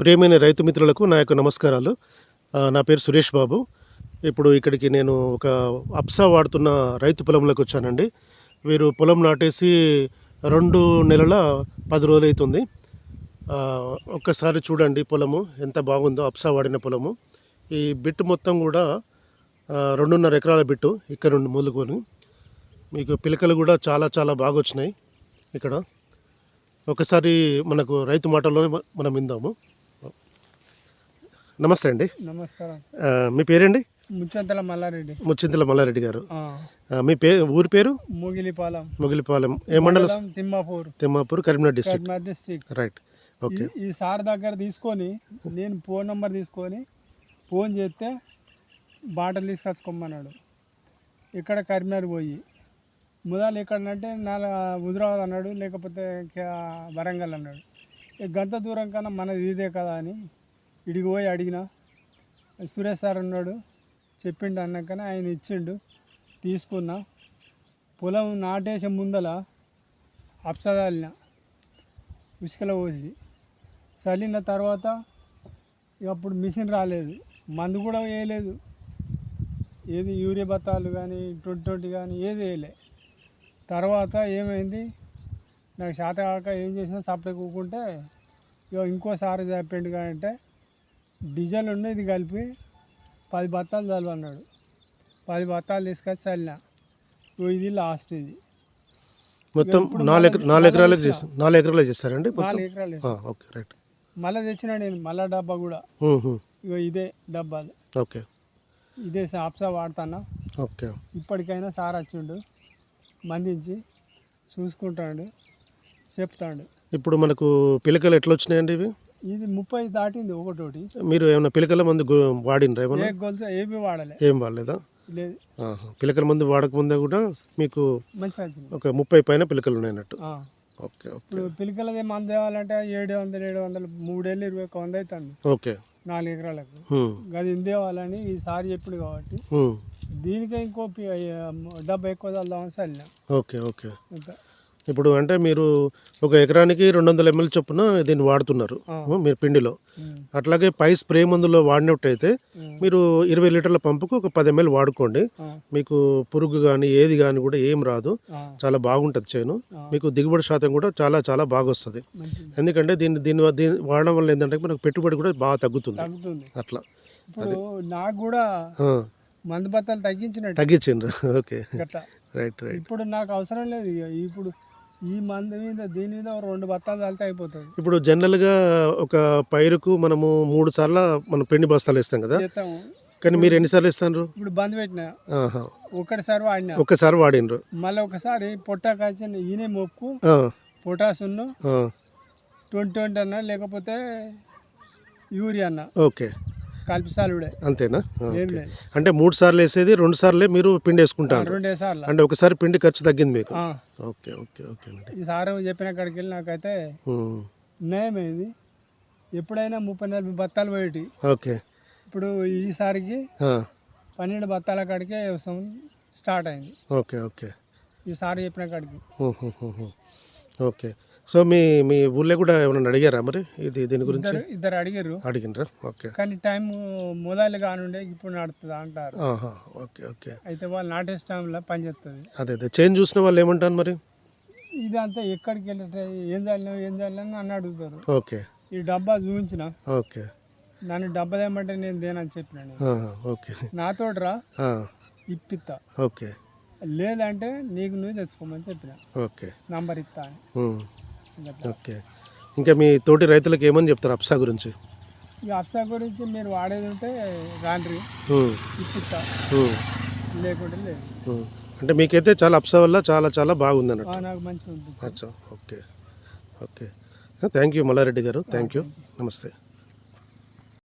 ప్రియమైన రైతు మిత్రులకు నా యొక్క నమస్కారాలు. నా పేరు సురేష్ బాబు. ఇప్పుడు ఇక్కడికి నేను ఒక అప్సా వాడుతున్న రైతు పొలంలోకి వచ్చానండి. వీరు పొలం నాటేసి రెండు నెలల పది రోజులు అవుతుంది. ఒక్కసారి చూడండి పొలము ఎంత బాగుందో అప్సా వాడిన పొలము. ఈ బిట్టు మొత్తం కూడా రెండున్నర ఎకరాల బిట్టు ఇక్కడ నుండి మూలుకొని. మీకు పిలకలు కూడా చాలా చాలా బాగా వచ్చినాయి ఇక్కడ. ఒకసారి మనకు రైతు మాటల్లోనే మనం విందాము. నమస్తే అండి. నమస్కారం. మీ పేరండి? ముచ్చంతల మల్లారెడ్డి. ముచ్చింతల మల్లారెడ్డి గారు. మీ పే ఊరి పేరు? ముగిలిపాలెం. మొగిలిపాలెం. ఏ మండలం? Timmapur. Timmapur Karimnagar district. District. Right. Okay. ఈ- సార్ దగ్గర తీసుకొని నేను ఫోన్ నెంబర్ తీసుకొని ఫోన్ చేస్తే బాటలు తీసుకొచ్చుకోమన్నాడు. ఇక్కడ కరీంనగర్ పోయి. ముదాలు ఎక్కడంటే నాలుగు హుజరాబాద్ అన్నాడు లేకపోతే వరంగల్ అన్నాడు. గంత దూరం కన్నా మనది ఇదే కదా అని ఇడికి పోయి అడిగిన సురేష్ సార్ ఉన్నాడు చెప్పిండు అన్నాకనే ఆయన ఇచ్చిండు తీసుకున్నా. పొలం నాటేసే ముందల అప్సదాలిన ఉసుకలో పోసి చల్లిన తర్వాత ఇక అప్పుడు మిషన్ రాలేదు మందు కూడా వేయలేదు. ఏది యూరియా బత్తాలు కానీ ట్వంటీ ట్వంటీ కానీ ఏది వేయలే. తర్వాత ఏమైంది నాకు శాత కాక ఏం చేసినా సప్లై కూకుంటే ఇక ఇంకోసారి చెప్పిండు అంటే డీజిల్ ఉండి ఇది కలిపి పది బత్తాలు చల్లు అన్నాడు పది బత్తాలు తీసుకొచ్చి చల్లిన. ఇది లాస్ట్ ఇది. మొత్తం నాలుగు మళ్ళీ- నాలుగు ఎకరాలకు చేస్తారండి నాలుగు ఎకరాలు ఓకే రైట్. మళ్ళీ తెచ్చిన నేను మళ్ళా డబ్బా కూడా. ఇగో ఇదే డబ్బాలు ఓకే. ఇదే సాప్సా వాడుతున్నా. ఓకే. ఇప్పటికైనా సార్ వచ్చిండు. మందించి చూసుకుంటాడు. చెప్తాడు. ఇప్పుడు మనకు పిలకలు ఎట్లా వచ్చినాయండి ఇవి? ఇది ముప్పై దాటింది ఒకటోటి. మీరు ఏమైనా పిలకల మందు వాడినరా ఏమన్నా? ఏ గొలుసు ఏమీ వాడలే. ఏం వాడలేదా? లేదు. పిలకల మందు వాడకముందే కూడా మీకు మంచిగా వచ్చింది. ఒక ముప్పై పైన పిలకలు ఉన్నాయన్నట్టు. ఓకే ఇప్పుడు పిలికలది మంది తేవాలంటే ఏడు వందలు ఏడు వందలు మూడేళ్ళు ఇరవై ఒక వంద అవుతుంది ఓకే. నాలుగు ఎకరాలకు. అది ఇందేవాలని ఈసారి చెప్పుడు కాబట్టి. దీనికే ఇంకో డబ్బా ఎక్కువ చల్దామని చల్లిన ఓకే ఓకే. ఇప్పుడు అంటే మీరు ఒక ఎకరానికి రెండు వందల ఎంఎల్ చొప్పున దీన్ని వాడుతున్నారు మీరు పిండిలో. అట్లాగే పై స్ప్రే మందులో వాడినట్టయితే మీరు ఇరవై లీటర్ల పంపుకు ఒక పది ఎంఎల్ వాడుకోండి. మీకు పురుగు కానీ ఏది కానీ కూడా ఏం రాదు. చాలా బాగుంటుంది చేను. మీకు దిగుబడి శాతం కూడా చాలా చాలా బాగా వస్తుంది ఎందుకంటే దీన్ని దీన్ని వాడడం వల్ల ఏంటంటే మనకు పెట్టుబడి కూడా బాగా తగ్గుతుంది. అట్లా. నాకు కూడా మందు బత్తాలు తగ్గించినట్టు. తగ్గించిండ్రు. ఓకే. Right right. ఇప్పుడు నాకు అవసరం లేదు ఇప్పుడు ఈ మందు మీద దీని మీద రెండు బత్తాలు చల్లితే అయిపోతుంది. ఇప్పుడు జనరల్గా ఒక పైరుకు మనము మూడు సార్లు మనం పిండి బస్తాలు వేస్తాం కదా? చేస్తాము. కానీ మీరు ఎన్నిసార్లు ఇస్తారు ఇప్పుడు బంద్ పెట్టిన. ఆహా. ఒకటిసారి వాడినా. ఒక్కసారి వాడినరు. మళ్ళీ ఒకసారి పొట్ట కాచిన ఈయనే మొక్కు ఆ, ట్వంటీ ట్వంటీ అన్న లేకపోతే యూరియా అన్న. ఓకే. కలిపి సాలుడే అంతేనా అంటే మూడు సార్లు వేసేది రెండు సార్లే మీరు పిండి వేసుకుంటారు. రెండే సార్లు. అంటే ఒకసారి పిండి ఖర్చు తగ్గింది మీకు? ఓకే ఓకే ఓకే ఈ సారు చెప్పిన కాడికి వెళ్ళి నాకైతే నయమైంది. ఎప్పుడైనా ముప్పై నలభై బత్తాలు పోయేటి. ఓకే. ఇప్పుడు ఈసారికి పన్నెండు బత్తాల కాడికే వ్యవసాయం స్టార్ట్ అయింది. Okay okay. ఈసారి చెప్పిన కాడికి. ఓకే. సో మీ మీ ఊళ్ళో కూడా ఏమైనా అడిగారా మరి? ఇది దీని గురించి? ఇద్దరు ఇద్దరు అడిగారు. అడిగినరా ఓకే. కానీ టైం మొదలు కానుండే ఇప్పుడు నడుస్తుంది అంటారు. ఆహా, ఓకే ఓకే. అయితే వాళ్ళు నాటేస్ టైంలో పని చేస్తుంది అదే అదే. చేంజ్ చూసిన వాళ్ళు ఏమంటారు మరి? ఇది అంతా ఎక్కడికి వెళ్ళే ఏం చల్లినావు ఏం చల్లినా నన్ను అడుగుతారు. ఓకే. ఈ డబ్బా చూపించిన. ఓకే. నన్ను డబ్బా దేమంటే నేను దేనని చెప్పినాను ఆహా, ఓకే. నాతోటి రా ఆ, ఇప్పిస్తా ఓకే. లేదంటే నీకు నువ్వు తెచ్చుకోమని చెప్పిన. ఓకే. నంబర్ ఇస్తా అని. ఓకే. ఇంకా మీ తోటి రైతులకు ఏమని చెప్తారు అప్సా గురించి? ఇక అప్సా గురించి మీరు వాడేది ఉంటే రాండ్రి. ఇప్పిస్తా. లేకుంటే లేదు. అంటే మీకైతే చాలా అప్సా వల్ల చాలా చాలా బాగుంది అన్నట్టు. నాకు మంచిగా ఉంటుంది అచ్చా. Okay. Okay. Thank you Mallareddy గారు. Thank you. నమస్తే.